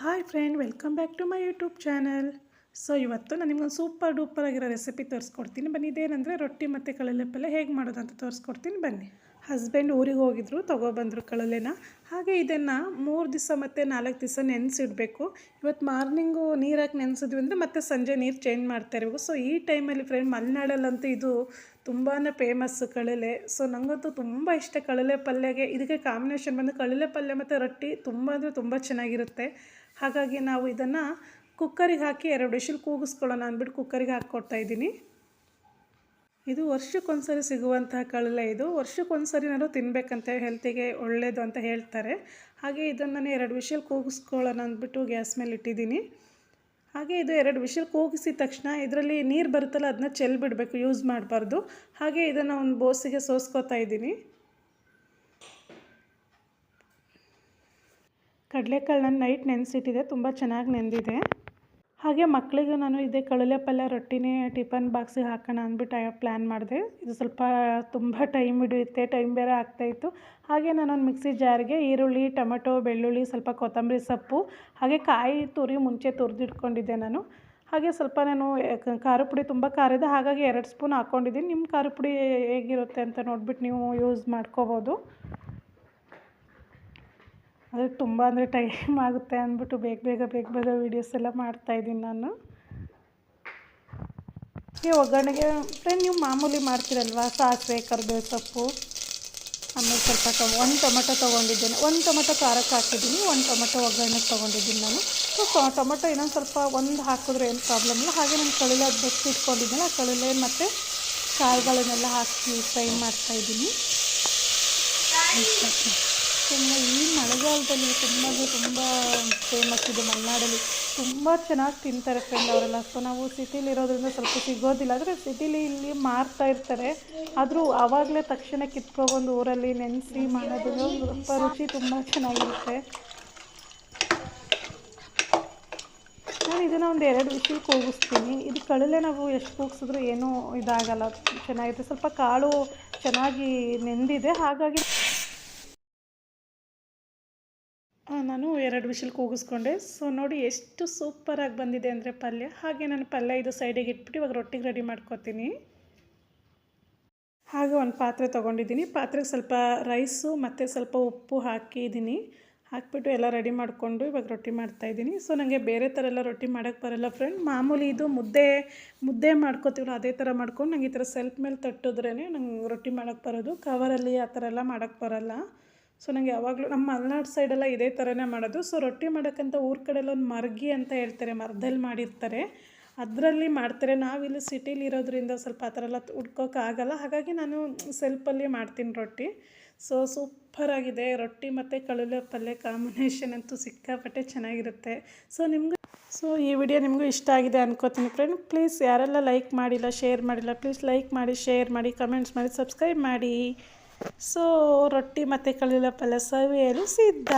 Hi friend welcome back to my YouTube channel so ಇವತ್ತು ನಾನು ನಿಮ್ಗೊಂದು ಸೂಪರ್ ಡೂಪರ್ ಆಗಿರೋ ರೆಸಿಪಿ ತೋರಿಸ್ಕೊಡ್ತೀನಿ. ಬನ್ನಿ ಇದೇನಂದರೆ ರೊಟ್ಟಿ ಮತ್ತು ಕಳಲೆ ಪಲ್ಯ ಹೇಗೆ ಮಾಡೋದು ಅಂತ ತೋರಿಸ್ಕೊಡ್ತೀನಿ. ಬನ್ನಿ. ಹಸ್ಬೆಂಡ್ ಊರಿಗೆ ಹೋಗಿದ್ರು ತೊಗೊಬಂದರು ಕಳಲೆನ ಹಾಗೆ ಇದನ್ನು ಮೂರು ದಿವಸ ಮತ್ತು ನಾಲ್ಕು ದಿವಸ ನೆನೆಸಿಡಬೇಕು. ಇವತ್ತು ಮಾರ್ನಿಂಗು ನೀರಾಕಿ ನೆನೆಸಿದ್ವಿ ಅಂದರೆ ಮತ್ತೆ ಸಂಜೆ ನೀರು ಚೇಂಜ್ ಮಾಡ್ತಾ ಇರಬೇಕು. ಸೊ ಈ ಟೈಮಲ್ಲಿ ಫ್ರೆಂಡ್ ಮಲೆನಾಡಲ್ಲಂತೂ ಇದು ತುಂಬಾ ಫೇಮಸ್ ಕಳಲೆ. ಸೊ ನನಗಂತೂ ತುಂಬ ಇಷ್ಟ ಕಳಲೆ ಪಲ್ಯಗೆ. ಇದಕ್ಕೆ ಕಾಂಬಿನೇಷನ್ ಬಂದು ಕಳಲೆ ಪಲ್ಯ ಮತ್ತು ರೊಟ್ಟಿ ತುಂಬ ಅಂದರೆ ತುಂಬ ಚೆನ್ನಾಗಿರುತ್ತೆ. ಹಾಗಾಗಿ ನಾವು ಇದನ್ನು ಕುಕ್ಕರಿಗೆ ಹಾಕಿ ಎರಡು ವಿಷಲ್ ಕೂಗಿಸ್ಕೊಳ್ಳೋಣ ಅಂದ್ಬಿಟ್ಟು ಕುಕ್ಕರಿಗೆ ಹಾಕ್ಕೊಡ್ತಾ ಇದ್ದೀನಿ. ಇದು ವರ್ಷಕ್ಕೊಂದ್ಸರಿ ಸಿಗುವಂತಹ ಕಳಲೆ ಇದು. ವರ್ಷಕ್ಕೊಂದ್ಸರಿ ನಾನು ತಿನ್ನಬೇಕಂತ ಹೆಲ್ತಿಗೆ ಒಳ್ಳೆಯದು ಅಂತ ಹೇಳ್ತಾರೆ. ಹಾಗೆ ಇದನ್ನು ಎರಡು ವಿಷಲ್ ಕೂಗಿಸ್ಕೊಳ್ಳೋಣ ಅಂದ್ಬಿಟ್ಟು ಗ್ಯಾಸ್ ಮೇಲೆ ಇಟ್ಟಿದ್ದೀನಿ. ಹಾಗೆ ಇದು ಎರಡು ವಿಷಲ್ ಕೂಗಿಸಿದ ತಕ್ಷಣ ಇದರಲ್ಲಿ ನೀರು ಬರುತ್ತಲ್ಲ ಅದನ್ನ ಚೆಲ್ಬಿಡಬೇಕು ಯೂಸ್ ಮಾಡಬಾರ್ದು. ಹಾಗೆ ಇದನ್ನು ಒಂದು ಬೋಸಿಗೆ ಸೋಸ್ಕೋತಾ ಇದ್ದೀನಿ. ಕಡಲೆಕಾಳು ನಾನು ನೈಟ್ ನೆನೆಸಿಟ್ಟಿದೆ, ತುಂಬ ಚೆನ್ನಾಗಿ ನೆಂದಿದೆ. ಹಾಗೆ ಮಕ್ಕಳಿಗೆ ನಾನು ಇದೇ ಕಳಲೆ ಪಲ್ಯ ರೊಟ್ಟಿನೇ ಟಿಫನ್ ಬಾಕ್ಸಿಗೆ ಹಾಕೋಣ ಅಂದ್ಬಿಟ್ಟು ಪ್ಲ್ಯಾನ್ ಮಾಡಿದೆ. ಇದು ಸ್ವಲ್ಪ ತುಂಬ ಟೈಮ್ ಹಿಡಿಯುತ್ತೆ, ಟೈಮ್ ಬೇರೆ ಆಗ್ತಾಯಿತ್ತು ಹಾಗೆ ನಾನೊಂದು ಮಿಕ್ಸಿ ಜಾರಿಗೆ ಈರುಳ್ಳಿ, ಟೊಮೆಟೊ, ಬೆಳ್ಳುಳ್ಳಿ, ಸ್ವಲ್ಪ ಕೊತ್ತಂಬರಿ ಸೊಪ್ಪು, ಹಾಗೆ ಕಾಯಿ ತುರಿ ಮುಂಚೆ ತುರಿದಿಟ್ಕೊಂಡಿದ್ದೆ ನಾನು. ಹಾಗೆ ಸ್ವಲ್ಪ ನಾನು ಖಾರ ಪುಡಿ ತುಂಬ ಖಾರ ಇದೆ ಹಾಗಾಗಿ ಎರಡು ಸ್ಪೂನ್ ಹಾಕ್ಕೊಂಡಿದ್ದೀನಿ ನಿಮ್ಮ ಖಾರ ಪುಡಿ ಹೇಗಿರುತ್ತೆ ಅಂತ ನೋಡ್ಬಿಟ್ಟು ನೀವು ಯೂಸ್ ಮಾಡ್ಕೋಬೋದು. ಅದು ತುಂಬ ಅಂದರೆ ಟೈಮ್ ಆಗುತ್ತೆ ಅಂದ್ಬಿಟ್ಟು ಬೇಗ ಬೇಗ ಬೇಗ ಬೇಗ ವೀಡಿಯೋಸ್ ಎಲ್ಲ ಮಾಡ್ತಾಯಿದ್ದೀನಿ ನಾನು. ಈ ಒಗ್ಗರಣೆಗೆ ಫ್ರೆಂಡ್ ನೀವು ಮಾಮೂಲಿ ಮಾಡ್ತೀರಲ್ವ? ಸಾಸಿವೆ, ಕರಿಬೇವು ಸೊಪ್ಪು, ಆಮೇಲೆ ಸ್ವಲ್ಪ ಒಂದು ಟೊಮೆಟೊ ತೊಗೊಂಡಿದ್ದೇನೆ. ಒಂದು ಟೊಮೆಟೊ ಖಾರಕ್ಕೆ ಹಾಕಿದ್ದೀನಿ. ಒಂದು ಟೊಮೆಟೊ ಒಗ್ಗರಣೆಗೆ ತೊಗೊಂಡಿದ್ದೀನಿ ನಾನು. ಸೊ ಟೊಮೆಟೊ ಇನ್ನೊಂದು ಸ್ವಲ್ಪ ಒಂದು ಹಾಕಿದ್ರೆ ಏನು ಪ್ರಾಬ್ಲಮ್ ಇಲ್ಲ. ಹಾಗೆ ನಾನು ಕಳಲೆ ಅದು ಇಟ್ಕೊಂಡಿದ್ದೀನಿ ಆ ಕಳಿಲೆ ಮತ್ತು ಕಾಳುಗಳನ್ನೆಲ್ಲ ಹಾಕಿ ಫ್ರೈ ಮಾಡ್ತಾಯಿದ್ದೀನಿ ತುಂಬ ಈ ಮಳೆಗಾಲದಲ್ಲಿ ತುಂಬ ತುಂಬ ಫೇಮಸ್ ಇದು ಮಲೆನಾಡಲ್ಲಿ. ತುಂಬ ಚೆನ್ನಾಗಿ ತಿಂತಾರೆ ಫ್ರೆಂಡ್ ಅವರೆಲ್ಲ. ಸೊ ನಾವು ಸಿಟಿಲಿ ಇರೋದ್ರಿಂದ ಸ್ವಲ್ಪ ಸಿಗೋದಿಲ್ಲ. ಆದರೆ ಸಿಟಿಲಿ ಇಲ್ಲಿ ಮಾರ್ತಾ ಇರ್ತಾರೆ. ಆದರೂ ಆವಾಗಲೇ ತಕ್ಷಣ ಕಿತ್ಕೊಬಂದು ಊರಲ್ಲಿ ನೆನೆಸಿ ಮಾಡೋದು ಸ್ವಲ್ಪ ರುಚಿ ತುಂಬ ಚೆನ್ನಾಗಿರುತ್ತೆ. ನಾನು ಇದನ್ನು ಒಂದು ಎರಡು ವಿಷಲ್ ಕೂಗಿಸ್ತೀನಿ ಇದು ಕಳಲೆ ನಾವು ಎಷ್ಟು ಕೂಗಿಸಿದ್ರು ಏನೂ ಇದಾಗಲ್ಲ. ಚೆನ್ನಾಗಿದೆ ಸ್ವಲ್ಪ ಕಾಳು ಚೆನ್ನಾಗಿ ನೆಂದಿದೆ. ಹಾಗಾಗಿ ನಾನು ಎರಡು ವಿಷಲ್ ಕೂಗಿಸ್ಕೊಂಡೆ. ಸೊ ನೋಡಿ ಎಷ್ಟು ಸೂಪರಾಗಿ ಬಂದಿದೆ ಅಂದರೆ ಪಲ್ಯ. ಹಾಗೆ ನಾನು ಪಲ್ಯ ಇದು ಸೈಡಿಗೆ ಇಟ್ಬಿಟ್ಟು ಇವಾಗ ರೊಟ್ಟಿಗೆ ರೆಡಿ ಮಾಡ್ಕೊತೀನಿ. ಹಾಗೆ ಒಂದು ಪಾತ್ರೆ ತೊಗೊಂಡಿದ್ದೀನಿ. ಪಾತ್ರೆಗೆ ಸ್ವಲ್ಪ ರೈಸು ಮತ್ತು ಸ್ವಲ್ಪ ಉಪ್ಪು ಹಾಕಿದ್ದೀನಿ. ಹಾಕ್ಬಿಟ್ಟು ಎಲ್ಲ ರೆಡಿ ಮಾಡಿಕೊಂಡು ಇವಾಗ ರೊಟ್ಟಿ ಮಾಡ್ತಾಯಿದ್ದೀನಿ ಸೊ ನನಗೆ ಬೇರೆ ಥರ ಎಲ್ಲ ರೊಟ್ಟಿ ಮಾಡೋಕ್ಕೆ ಬರೋಲ್ಲ ಫ್ರೆಂಡ್ ಮಾಮೂಲಿ ಇದು ಮುದ್ದೆ ಮುದ್ದೆ ಮಾಡ್ಕೋತೀವಲ್ಲ, ಅದೇ ಥರ ಮಾಡ್ಕೊಂಡು ನಂಗೆ ಈ ಥರ ಸೆಲ್ಫ್ ಮೇಲೆ ತಟ್ಟಿದ್ರೇ ನಂಗೆ ರೊಟ್ಟಿ ಮಾಡೋಕ್ಕೆ ಬರೋದು. ಕವರಲ್ಲಿ ಆ ಥರ ಎಲ್ಲ ಮಾಡೋಕ್ಕೆ ಬರೋಲ್ಲ. ಸೊ ನನಗೆ ಯಾವಾಗಲೂ ನಮ್ಮ ಮಲೆನಾಡು ಸೈಡೆಲ್ಲ ಇದೇ ಥರನೇ ಮಾಡೋದು. ಸೊ ರೊಟ್ಟಿ ಮಾಡೋಕ್ಕಂತ ಊರ ಕಡೆಯಲ್ಲಿ ಒಂದು ಮರ್ಗಿ ಅಂತ ಹೇಳ್ತಾರೆ ಮರದಲ್ಲಿ ಮಾಡಿರ್ತಾರೆ. ಅದರಲ್ಲಿ ಮಾಡ್ತಾರೆ. ನಾವಿಲ್ಲಿ ಸಿಟೀಲಿ ಇರೋದ್ರಿಂದ ಸ್ವಲ್ಪ ಆ ಥರ ಎಲ್ಲ ಹುಡ್ಕೋಕ್ಕಾಗಲ್ಲ ಹಾಗಾಗಿ ನಾನು ಸೆಲ್ಫಲ್ಲಿ ಮಾಡ್ತೀನಿ ರೊಟ್ಟಿ. ಸೊ ಸೂಪರಾಗಿದೆ. ರೊಟ್ಟಿ ಮತ್ತು ಕಳುಲೆ ಪಲ್ಯ ಕಾಂಬಿನೇಷನ್ ಅಂತೂ ಸಿಕ್ಕಾಪಟ್ಟೆ ಚೆನ್ನಾಗಿರುತ್ತೆ. ಸೊ ನಿಮ್ಗೆ ಸೊ ಈ ವಿಡಿಯೋ ನಿಮಗೂ ಇಷ್ಟ ಆಗಿದೆ ಅನ್ಕೋತೀನಿ ಫ್ರೆಂಡ್. ಪ್ಲೀಸ್ ಯಾರೆಲ್ಲ ಲೈಕ್ ಮಾಡಿಲ್ಲ, ಶೇರ್ ಮಾಡಿಲ್ಲ, ಪ್ಲೀಸ್ ಲೈಕ್ ಮಾಡಿ, ಶೇರ್ ಮಾಡಿ, ಕಮೆಂಟ್ಸ್ ಮಾಡಿ, ಸಬ್ಸ್ಕ್ರೈಬ್ ಮಾಡಿ. ಸೊ ರೊಟ್ಟಿ ಮತ್ತು ಕಳಿಲ ಪಲ್ಯ ಸವಿಯಲು ಸಿದ್ಧ?